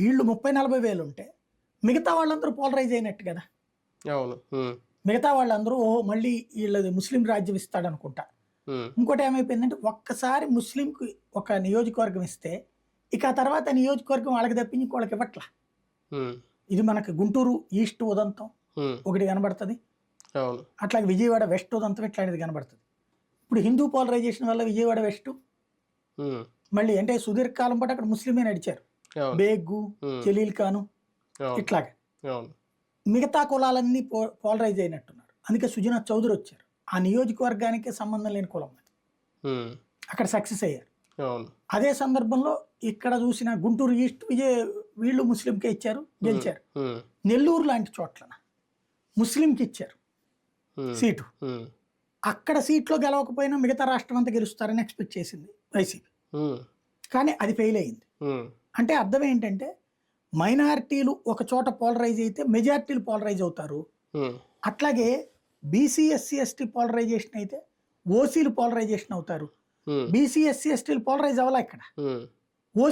వీళ్ళు ముప్పై నలభై వేలు ఉంటే మిగతా వాళ్ళందరూ పోలరైజ్ అయినట్టు కదా. అవును. మిగతా వాళ్ళందరూ ఓహో మళ్ళీ వీళ్ళది ముస్లిం రాజ్యం ఇస్తాడనుకుంటా. ఉమ్, ఇంకోటి ఏమైపోయిందంటే ఒక్కసారి ముస్లింకి ఒక నియోజకవర్గం ఇస్తే ఇక ఆ తర్వాత నియోజకవర్గం వాళ్ళకి తప్పించి ఇంకోళ్ళకి ఇవ్వట్లా? ఇది మనకి గుంటూరు ఈస్ట్ ఉదంతం ఒకటి కనబడుతుంది. అట్లాగే విజయవాడ వెస్ట్ ఉదంతం ఇట్లాంటిది కనబడుతుంది. ఇప్పుడు హిందూ పోలరైజేషన్ వల్ల విజయవాడ వెస్ట్. మళ్ళీ అంటే సుదీర్ఘకాలం పాటు అక్కడ ముస్లిమే నడిచారు. బేగు జలీల్ ఖాను ఇట్లాగా. మిగతా కులాలన్నీ పో పోలరైజ్ అయినట్టున్నారు. అందుకే సుజనా చౌదరి వచ్చారు. ఆ నియోజకవర్గానికి సంబంధం లేని కులం అది. అక్కడ సక్సెస్ అయ్యారు. అదే సందర్భంలో ఇక్కడ చూసిన గుంటూరు ఈస్ట్ విజయ వీళ్ళు ముస్లింకే ఇచ్చారు గెలిచారు. నెల్లూరు లాంటి చోట్ల ముస్లింకి ఇచ్చారు సీటు. అక్కడ సీట్లో గెలవకపోయినా మిగతా రాష్ట్రం అంతా గెలుస్తారని ఎక్స్పెక్ట్ చేసింది వైసీపీ. కానీ అది ఫెయిల్ అయింది. అంటే అర్థం ఏంటంటే మైనారిటీలు ఒక చోట పోలరైజ్ అయితే మెజారిటీలు పోలరైజ్ అవుతారు. అట్లాగే బీసీ ఎస్సీ ఎస్టీ పోలరైజేషన్ అయితే ఓసీలు పోలరైజేషన్ అవుతారు. బీసీ ఎస్సీ ఎస్టీలు పోలరైజ్ అవ్వాలా ఇక్కడ? ఓసీ